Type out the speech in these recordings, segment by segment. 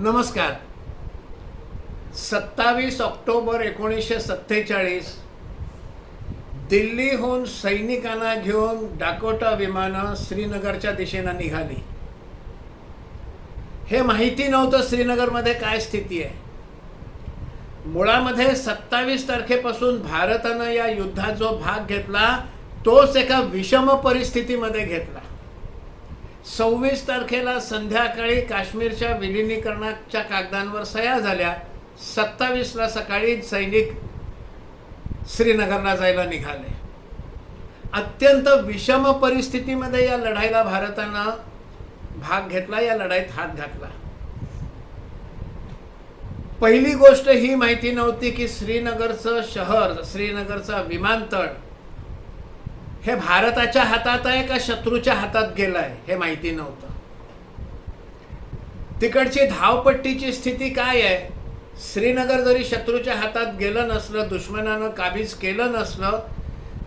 नमस्कार. सत्तावीस ऑक्टोबर एकोणीसशे सत्तेचाळीस दिल्लीहून सैनिकांना घेऊन डाकोटा विमानं श्रीनगरच्या दिशेनं निघाली. हे माहिती नव्हतं श्रीनगरमध्ये काय स्थिती आहे. मुळामध्ये सत्तावीस तारखेपासून भारतानं या युद्धात जो भाग घेतला तोच एका विषम परिस्थितीमध्ये घेतला. सव्वीस तारखेला संध्याकाळी काश्मीरच्या विलिनीकरणाच्या कागदांवर सह्या झाल्या. सत्तावीसला सकाळी सैनिक श्रीनगरला जायला निघाले. अत्यंत विषम परिस्थितीमध्ये या लढाईला भारतानं भाग घेतला या लढाईत हात घातला. पहिली गोष्ट ही माहिती नव्हती की श्रीनगरचं शहर श्रीनगरचा विमानतळ हे भारताच्या हातात आहे का शत्रूच्या हातात गेलंय हे माहिती नव्हतं. तिकडची धावपट्टीची स्थिती काय आहे? श्रीनगर जरी शत्रूच्या हातात गेलं नसलं दुश्मनानं काबीज केलं नसलं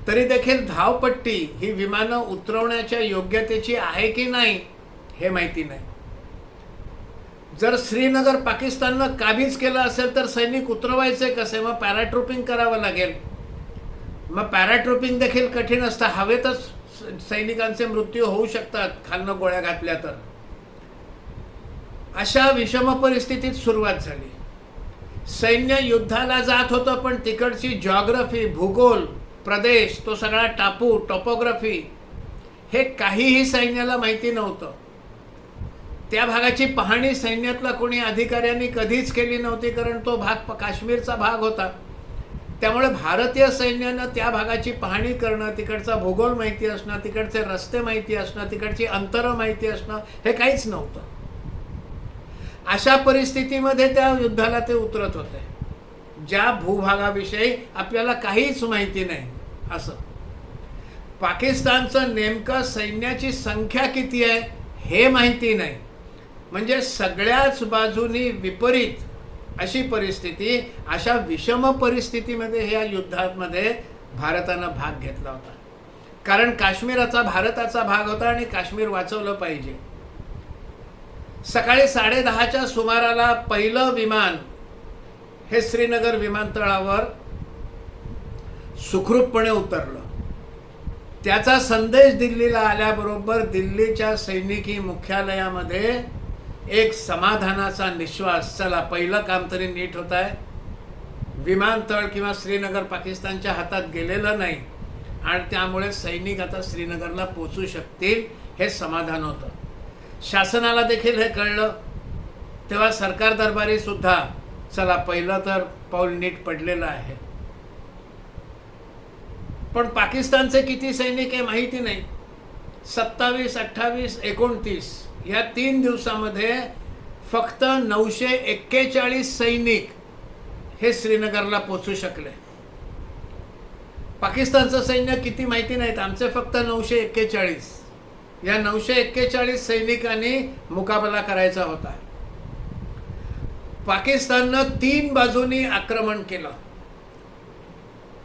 तरी देखील धावपट्टी ही विमानं उतरवण्याच्या योग्यतेची आहे की नाही हे माहिती नाही. जर श्रीनगर पाकिस्ताननं काबीज केलं असेल तर सैनिक उतरवायचे कसे? मग पॅराट्रुपिंग करावं लागेल. मग पॅराट्रोपिंग देखील कठीण असतं. हवेतच स- सैनिकांचे मृत्यू होऊ शकतात. खालनं गोळ्या घातल्या तर. अशा विषम परिस्थितीत सुरुवात झाली. सैन्य युद्धाला जात होतं पण तिकडची जॉग्रफी भूगोल प्रदेश तो सगळा टापू टॉपोग्राफी हे काहीही सैन्याला माहिती नव्हतं. त्या भागाची पाहणी सैन्यातला कोणी अधिकाऱ्यांनी कधीच केली नव्हती कारण तो भाग काश्मीरचा भाग होता. त्यामुळे भारतीय सैन्यानं त्या भागाची पाहणी करणं तिकडचा भूगोल माहिती असणं तिकडचे रस्ते माहिती असणं तिकडची अंतरं माहिती असणं हे काहीच नव्हतं. अशा परिस्थितीमध्ये त्या युद्धाला ते उतरत होते. ज्या भूभागाविषयी आपल्याला काहीच माहिती नाही असं. पाकिस्तानचं नेमकं सैन्याची संख्या किती आहे हे माहिती नाही. म्हणजे सगळ्याच बाजूनी विपरीत अशी परिस्थिती अशा विषम परिस्थितीमध्ये ह्या युद्धामध्ये भारतानं भाग घेतला होता. कारण काश्मीराचा भारताचा भाग होता आणि काश्मीर वाचवलं पाहिजे. सकाळी साडेदहाच्या सुमाराला पहिलं विमान हे श्रीनगर विमानतळावर सुखरूपपणे उतरलं. त्याचा संदेश दिल्लीला आल्याबरोबर दिल्लीच्या सैनिकी मुख्यालयामध्ये एक समाधानाचा निश्वास. चला पहिलं काम तरी नीट होत आहे. विमानतळ किंवा श्रीनगर पाकिस्तानच्या हातात गेलेलं नाही आणि त्यामुळे सैनिक आता श्रीनगरला पोचू शकतील हे समाधान होतं. शासनाला देखील हे कळलं. तेव्हा सरकार दरबारी सुद्धा चला पहिलं तर पाऊल नीट पडलेलं आहे. पण पाकिस्तानचे किती सैनिक आहे माहिती नाही. सत्तावीस अठ्ठावीस एकोणतीस. या तीन दिवसामध्ये फक्त नऊशे एक्केचाळीस सैनिक हे श्रीनगरला पोचू शकले. पाकिस्तानचं सैन्य किती माहिती नाहीत आमचे फक्त नऊशे एक्केचाळीस. या नऊशे एक्केचाळीस सैनिकांनी मुकाबला करायचा होता. पाकिस्ताननं तीन बाजूनी आक्रमण केलं.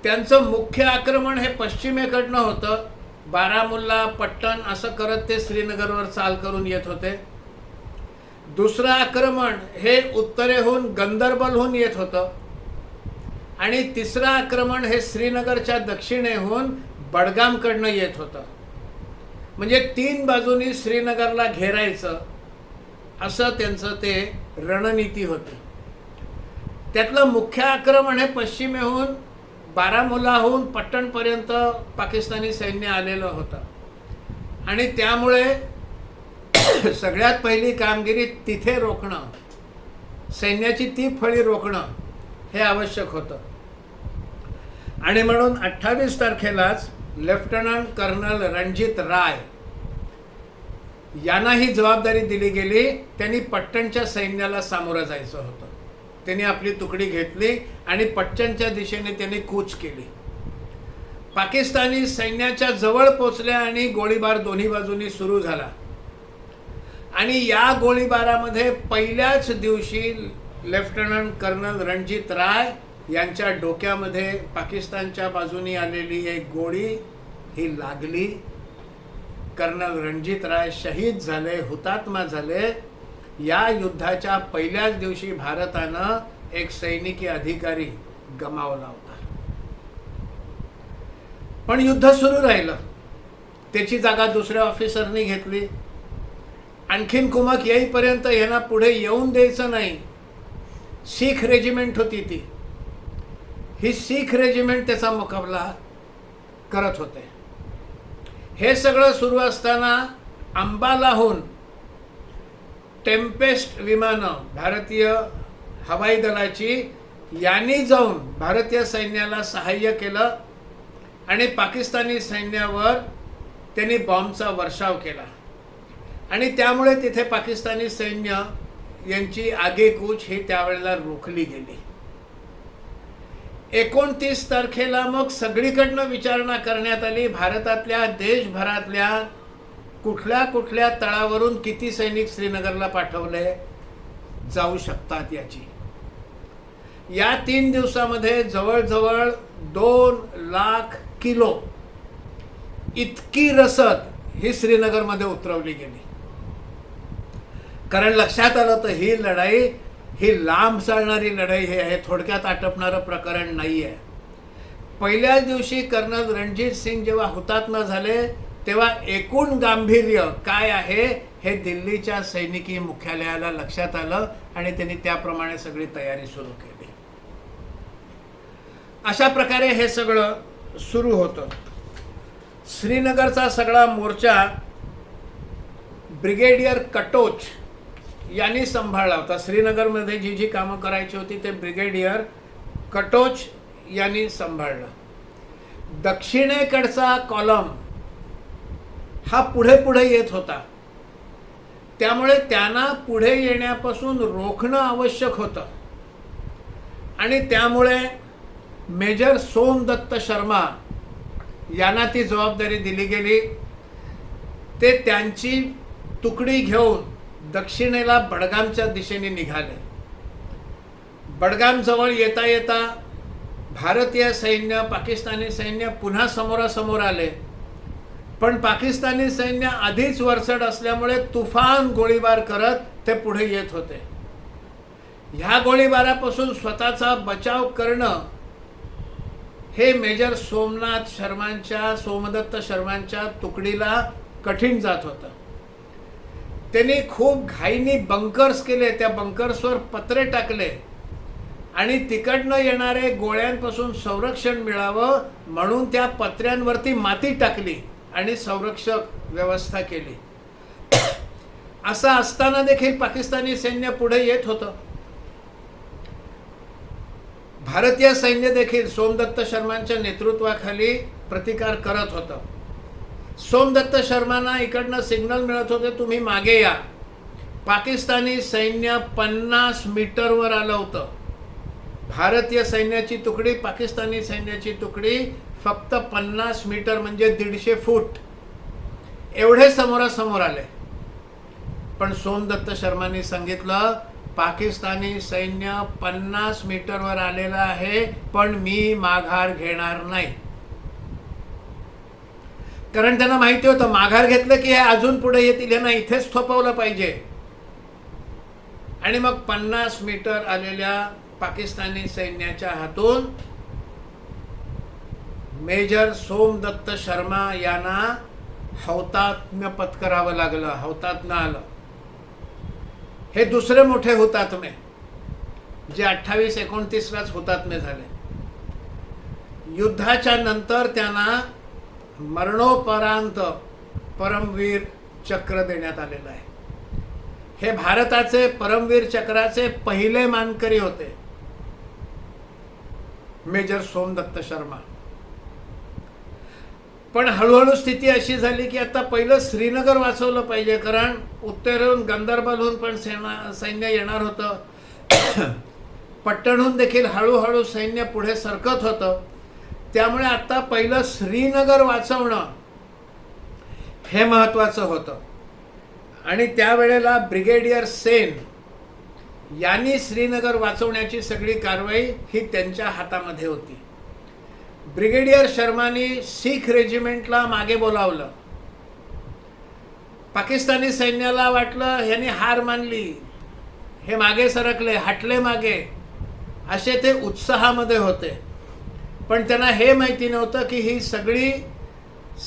त्यांचं मुख्य आक्रमण हे पश्चिमेकडनं होतं. बारामुल्ला पट्टण असं करत ते श्रीनगरवर चाल करून येत होते. दुसरं आक्रमण हे उत्तरेहून गंदरबलहून येत होतं. आणि तिसरं आक्रमण हे श्रीनगरच्या दक्षिणेहून बडगामकडनं येत होतं. म्हणजे तीन बाजूनी श्रीनगरला घेरायचं असं त्यांचं ते रणनीती होती. त्यातलं मुख्य आक्रमण हे पश्चिमेहून बारामुलाहून पट्टणपर्यंत पाकिस्तानी सैन्य आलेलं होतं. आणि त्यामुळे सगळ्यात पहिली कामगिरी तिथे रोखणं सैन्याची ती फळी रोखणं हे आवश्यक होतं. आणि म्हणून अठ्ठावीस तारखेलाच लेफ्टनंट कर्नल रणजित राय यांना ही जबाबदारी दिली गेली त्यांनी पट्टणच्या सैन्याला सामोरं जायचं होतं. त्यांनी आपली तुकडी घेतली आणि पट्टणच्या दिशेने त्यांनी कूच केली. पाकिस्तानी सैन्याच्या जवळ पोचल्या आणि गोळीबार दोन्ही बाजूनी सुरू झाला. आणि या गोळीबारामध्ये पहिल्याच दिवशी लेफ्टनंट कर्नल रणजित राय यांच्या डोक्यामध्ये पाकिस्तानच्या बाजूनी आलेली एक गोळी ही लागली. कर्नल रणजित राय शहीद झाले हुतात्मा झाले. या युद्धाच्या पहिल्याच दिवशी भारतानं एक सैनिकी अधिकारी गमावला होता. पण युद्ध सुरू राहिलं. त्याची जागा दुसऱ्या ऑफिसरनी घेतली. आणखीन कुमक येईपर्यंत यांना पुढे येऊन द्यायचं नाही. शीख रेजिमेंट होती ती. ही शीख रेजिमेंट त्याचा मुकाबला करत होते. हे सगळं सुरू असताना अंबालाहून टेम्पेस्ट विमानं भारतीय हवाई दलाची यांनी जाऊन भारतीय सैन्याला सहाय्य केलं आणि पाकिस्तानी सैन्यावर त्यांनी बॉम्बचा वर्षाव केला. आणि त्यामुळे तिथे पाकिस्तानी सैन्य यांची आगेकूच ही त्यावेळेला रोखली गेली. एकोणतीस तारखेला मग सगळीकडनं विचारणा करण्यात आली. भारतातल्या देशभरातल्या कुठल्या कुठल्या तळावरून किती सैनिक श्रीनगरला पाठवले जाऊ शकतात याची. या तीन दिवसामध्ये जवळजवळ दोन लाख किलो इतकी रसद ही श्रीनगरमध्ये उतरवली गेली. कारण लक्षात आलं तर ही लढाई ही लांब चालणारी लढाई हे आहे थोडक्यात आटपणारं प्रकरण नाही आहे पहिल्याच दिवशी कर्नल रणजित सिंग जेव्हा हुतात्मा झाले तेव्हा एकूण गांभीर्य काय आहे हे दिल्लीच्या सैनिकी मुख्यालयाला लक्षात आलं आणि त्यांनी त्याप्रमाणे सगळी तयारी सुरू केली. अशा प्रकारे हे सगळं सुरू होतं. श्रीनगरचा सगळा मोर्चा ब्रिगेडियर कटोच यांनी सांभाळला होता. श्रीनगरमध्ये जी जी कामं करायची होती ते ब्रिगेडियर कटोच यांनी सांभाळलं. दक्षिणेकडचा कॉलम हा पुढे पुढे येत होता. त्यामुळे त्यांना पुढे येण्यापासून रोखणं आवश्यक होतं. आणि त्यामुळे मेजर सोमदत्त शर्मा यांना ती जबाबदारी दिली गेली. ते त्यांची तुकडी घेऊन दक्षिणेला बडगामच्या दिशेने निघाले. बडगामजवळ येता येता भारतीय सैन्य पाकिस्तानी सैन्य पुन्हा समोरासमोर आले. पण पाकिस्तानी सैन्य आधीच वरचढ असल्यामुळे तुफान गोळीबार करत ते पुढे येत होते. ह्या गोळीबारापासून स्वतःचा बचाव करणं हे मेजर सोमनाथ शर्मांच्या सोमदत्त शर्मांच्या तुकडीला कठीण जात होतं. त्यांनी खूप घाईनी बंकर्स केले त्या बंकर्सवर पत्रे टाकले आणि तिकडनं येणारे गोळ्यांपासून संरक्षण मिळावं म्हणून त्या पत्र्यांवरती माती टाकली. आणि संरक्षक व्यवस्था केली. असं असताना देखील पाकिस्तानी सैन्य पुढे येत होतं. भारतीय सैन्य देखील सोमदत्त शर्मांच्या नेतृत्वाखाली प्रतिकार करत होतं. सोमदत्त शर्मांना इकडनं सिग्नल मिळत होते तुम्ही मागे या. पाकिस्तानी सैन्य पन्नास मीटरवर आलं होतं. भारतीय सैन्याची तुकडी पाकिस्तानी सैन्याची तुकडी फक्त पन्नास मीटर म्हणजे दीडशे फूट. एवढे समोरासमोर आले. पण सोमदत्त शर्माने सांगितलं पाकिस्तानी सैन्य पन्नास मीटरवर आलेलं आहे पण मी माघार घेणार नाही. कारण त्यांना माहिती होतं माघार घेतलं की हे अजून पुढे येतील यांना इथेच थोपवलं पाहिजे. आणि मग पन्नास मीटर आलेल्या पाकिस्तानी सैन्याच्या हातून मेजर सोमदत्त शर्मा यांना हौतात्म्य पत्करावं लागलं हौतात्म्य आलं. हे दुसरे मोठे हुतात्मे जे अठ्ठावीस एकोणतीसलाच हुतात्मे झाले. युद्धाच्या नंतर त्यांना मरणोपरांत परमवीर चक्र देण्यात आलेलं आहे. हे भारताचे परमवीर चक्राचे पहिले मानकरी होते. मेजर सोमदत्त शर्मा. पण हळूहळू स्थिती अशी झाली की आता पहिलं श्रीनगर वाचवलं पाहिजे कारण उत्तरेहून गंदरबलहून पण सेना सैन्य येणार होतं. पट्टणहून देखील हळूहळू सैन्य पुढे सरकत होतं. त्यामुळे आता पहिलं श्रीनगर वाचवणं हे महत्त्वाचं होतं. आणि त्यावेळेला ब्रिगेडियर सेन यांनी श्रीनगर वाचवण्याची सगळी कारवाई ही त्यांच्या हातामध्ये होती. ब्रिगेडियर शर्मानी शीख रेजिमेंटला मागे बोलावलं. पाकिस्तानी सैन्याला वाटलं ह्यांनी हार मानली. हे मागे सरकले हटले मागे. असे ते उत्साहामध्ये होते. पण त्यांना हे माहिती नव्हतं की ही सगळी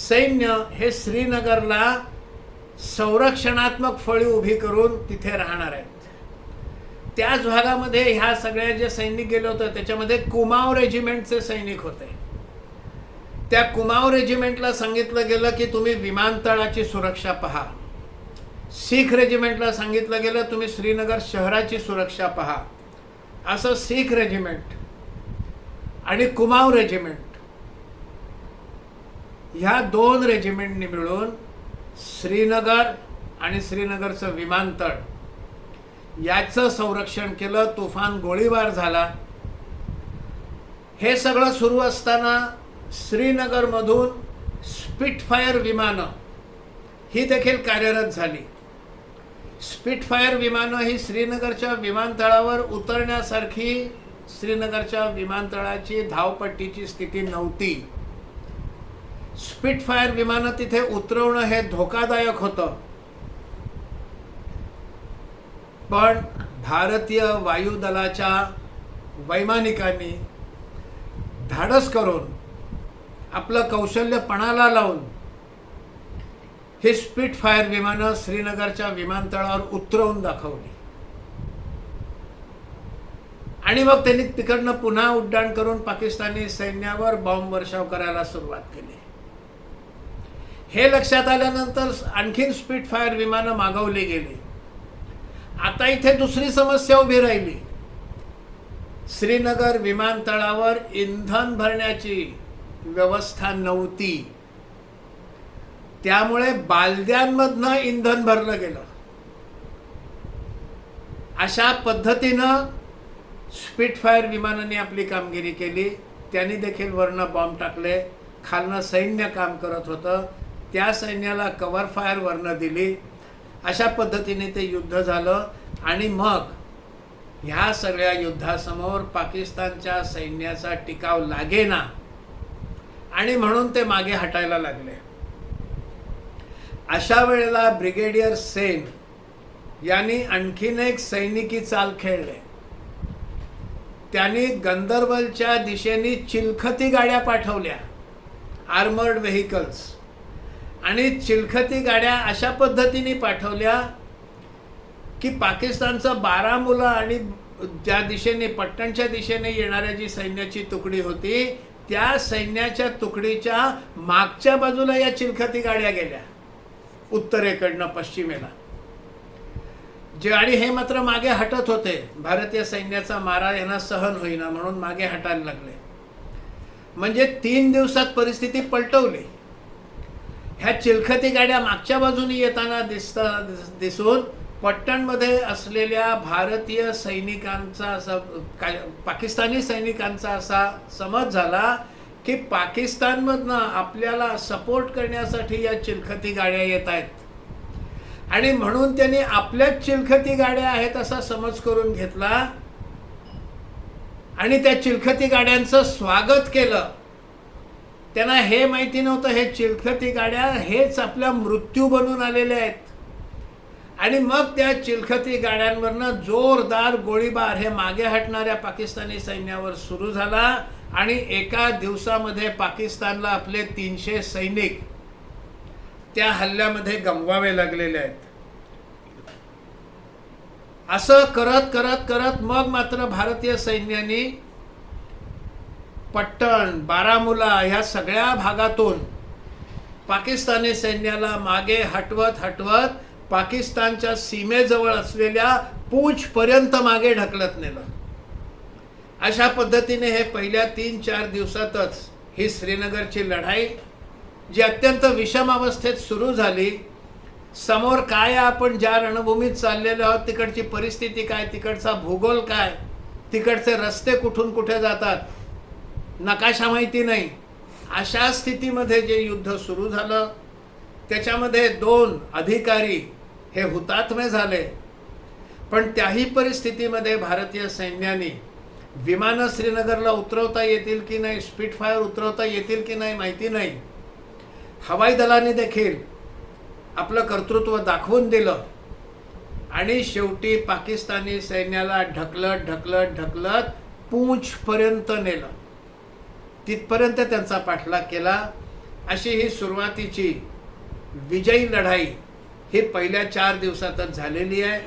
सैन्य हे श्रीनगरला संरक्षणात्मक फळी उभी करून तिथे राहणार आहेत त्याच भागामध्ये ह्या सगळ्या जे सैनिक गेले होते त्याच्यामध्ये कुमाव रेजिमेंटचे सैनिक होते. त्या कुमाव रेजिमेंटला सांगितलं गेलं की तुम्ही विमानतळाची सुरक्षा पहा. शीख रेजिमेंटला सांगितलं गेलं तुम्ही श्रीनगर शहराची सुरक्षा पहा. असं शीख रेजिमेंट आणि कुमाव रेजिमेंट ह्या दोन रेजिमेंटनी मिळून श्रीनगर आणि श्रीनगरचं विमानतळ याचं संरक्षण केलं तुफान गोळीबार झाला. हे सगळं सुरू असताना श्रीनगरमधून स्पिटफायर विमानं ही देखील कार्यरत झाली. स्पिटफायर विमानं ही श्रीनगरच्या विमानतळावर उतरण्यासारखी श्रीनगरच्या विमानतळाची धावपट्टीची स्थिती नव्हती. स्पिटफायर विमानं तिथे उतरवणं हे धोकादायक होतं. पण भारतीय वायुदलाच्या वैमानिकांनी धाडस करून आपलं कौशल्य पणाला लावून ही स्पीट फायर विमानं श्रीनगरच्या विमानतळावर उतरवून दाखवली. आणि मग त्यांनी तिकडनं पुन्हा उड्डाण करून पाकिस्तानी सैन्यावर बॉम्ब वर्षाव करायला सुरुवात केली. हे लक्षात आल्यानंतर आणखीन स्पीड फायर विमानं मागवली गेली. आता इथे दुसरी समस्या उभी राहिली. श्रीनगर विमानतळावर इंधन भरण्याची व्यवस्था नव्हती. त्यामुळे बालद्यांमधनं इंधन भरलं गेलं. अशा पद्धतीनं स्पिटफायर विमानाने आपली कामगिरी केली. त्यांनी देखील वरनं बॉम्ब टाकले. खालनं सैन्य काम करत होतं. त्या सैन्याला कव्हर फायर वरनं दिली. अशा पद्धतीने ते युद्ध झालं. आणि मग ह्या सगळ्या युद्धासमोर पाकिस्तानच्या सैन्याचा टिकाव लागेना. आणि म्हणून ते मागे हटायला लागले. अशा वेळेला ब्रिगेडियर सेन यांनी आणखीन एक सैनिकी चाल खेळले. त्यांनी गंदरबलच्या दिशेने चिलखती गाड्या पाठवल्या आर्मर्ड व्हेकल्स आणि चिलखती गाड्या अशा पद्धतीने पाठवल्या की पाकिस्तानचं बारामुला आणि ज्या दिशेने पट्टणच्या दिशेने येणाऱ्या जी सैन्याची तुकडी होती त्या सैन्याच्या तुकडीच्या मागच्या बाजूला या चिलखती गाड्या गेल्या. उत्तरेकडनं पश्चिमेला. जे आणि हे मात्र मागे हटत होते. भारतीय सैन्याचा मारा यांना सहन होईना म्हणून मागे हटायला लागले. म्हणजे तीन दिवसात परिस्थिती पलटवली. ह्या चिलखती गाड्या मागच्या बाजूने येताना दिसता दिसून पट्टणमध्ये असलेल्या भारतीय सैनिकांचा असा काय पाकिस्तानी सैनिकांचा असा समज झाला की पाकिस्तानमधनं आपल्याला सपोर्ट करण्यासाठी या चिलखती गाड्या येत आहेत. आणि म्हणून त्यांनी आपल्याच चिलखती गाड्या आहेत असा समज करून घेतला आणि त्या चिलखती गाड्यांचं स्वागत केलं. त्यांना हे माहिती नव्हतं हे चिलखती गाड्या हेच आपल्या मृत्यू बनून आलेले आहेत. आणि मग त्या चिलखती गाड्यांवरनं जोरदार गोळीबार हे मागे हटणाऱ्या पाकिस्तानी सैन्यावर सुरू झाला आणि एका दिवसामध्ये पाकिस्तानला आपले तीनशे सैनिक त्या हल्ल्यामध्ये गमवावे लागलेले आहेत. असं करत करत करत मग मात्र भारतीय सैन्याने पट्टण बारामुला ह्या सगळ्या भागातून पाकिस्तानी सैन्याला मागे हटवत हटवत पाकिस्तानच्या सीमेजवळ असलेल्या पूंछपर्यंत मागे ढकलत नेलं. अशा पद्धतीने हे पहिल्या तीन चार दिवसातच ही श्रीनगरची लढाई जी अत्यंत विषम अवस्थेत सुरू झाली समोर काय आपण ज्या रणभूमीत चाललेलो आहोत तिकडची परिस्थिती काय तिकडचा भूगोल काय तिकडचे रस्ते कुठून कुठे जातात नकाशा माहिती नाही. अशा स्थितीमध्ये जे युद्ध सुरू झालं त्याच्यामध्ये दोन अधिकारी हे हुतात्मे झाले. पण त्याही परिस्थितीमध्ये भारतीय सैन्याने विमानं श्रीनगरला उतरवता येतील की नाही स्पीटफायर उतरवता येतील की नाही माहिती नाही. हवाई दलाने देखील आपलं कर्तृत्व दाखवून दिलं. आणि शेवटी पाकिस्तानी सैन्याला ढकलत ढकलत ढकलत पूंछपर्यंत नेलं. तिथपर्यंत त्यांचा पाठलाग केला. अशी ही सुरुवातीची विजयी लढाई ही पहिल्या चार दिवसातच झालेली आहे.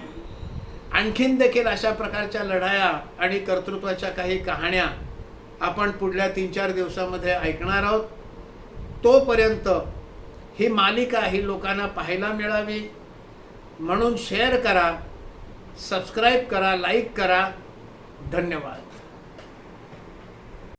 आणखीन देखील अशा प्रकारच्या लढाया आणि कर्तृत्वाच्या काही कहाण्या आपण पुढल्या तीन चार दिवसामध्ये ऐकणार आहोत. तोपर्यंत ही मालिका ही लोकांना पाहायला मिळावी. म्हणून शेअर करा सबस्क्राईब करा लाईक करा. धन्यवाद.